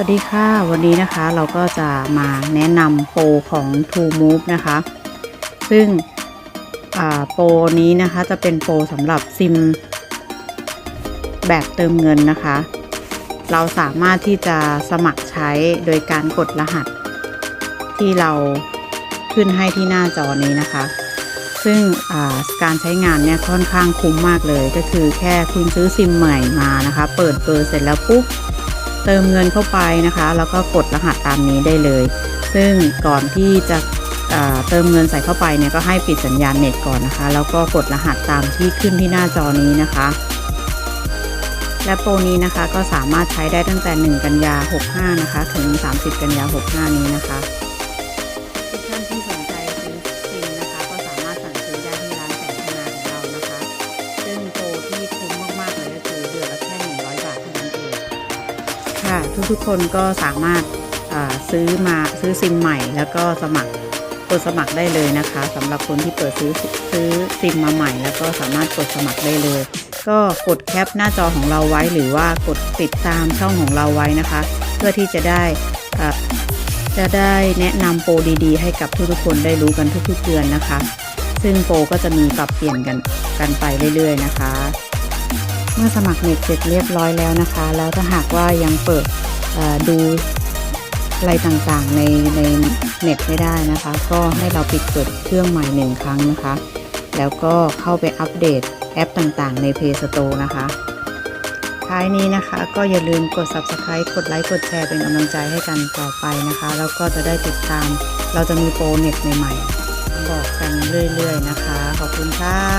วัสดีค่ะ วันนี้นะคะเราก็จะมาแนะนำโปรของ True Move นะคะ ซึ่งโปรนี้นะคะจะเป็นโปรสำหรับซิมแบบเติมเงินนะคะ เราสามารถที่จะสมัครใช้โดยการกดรหัส ที่เราขึ้นให้ที่หน้าจอนี้นะคะ ซึ่งการใช้งานเนี่ยค่อนข้างคุ้มมากเลย ก็คือแค่คุณซื้อซิมใหม่มานะคะ เปิดเบอร์เสร็จแล้วปุ๊บ เติมเงินเข้าไปนะคะ แล้วก็กดรหัสตามนี้ได้เลย ซึ่งก่อนที่จะเติมเงินใส่เข้าไปเนี่ยก็ให้ปิดสัญญาณเน็ตก่อนนะคะ แล้วก็กดรหัสตามที่ขึ้นที่หน้าจอนี้นะคะ และโปรนี้นะคะก็สามารถใช้ได้ตั้งแต่ 1 กันยา 65 นะคะ ถึง 30 กันยา 65 นี้นะคะ ค่ะ ทุกๆคนก็สามารถาซื้อมาซื้อซิมใหม่ แล้วก็สมัครกดสมัครได้เลยนะคะสำหรับคนที่เปิดซื้อซื้อซิมมาใหม่ แล้วก็สามารถกดสมัครได้เลย ก็กดแคปหน้าจอของเราไว้หรือว่ากดติดตามช่องของเราไว้นะคะ เพื่อที่จะได้จะได้แนะนำโปรดีๆ ให้กับทุกๆคนได้รู้กันทุกๆเดือนนะคะ ซึ่งโปรก็จะมีปรับเปลี่ยนกันกันไปเรื่อยๆนะคะ เมื่อสมัครเน็ตเสร็จเรียบร้อยแล้วนะคะ แล้วถ้าหากว่ายังเปิดดูอะไรต่างๆในในเน็ตไม่ได้นะคะ ก็ให้เราปิดเปิดเครื่องใหม่หนึ่งครั้งนะคะ แล้วก็เข้าไปอัปเดตแอปต่างๆใน Play Store นะคะ ท้ายนี้นะคะก็อย่าลืมกด Subscribe กดไลค์กดแชร์เป็นกำลังใจให้กันต่อไปนะคะ แล้วก็จะได้ติดตาม เราจะมีโปรเน็ตใหม่ๆบอกกันเรื่อยๆนะคะ ขอบคุณค่ะ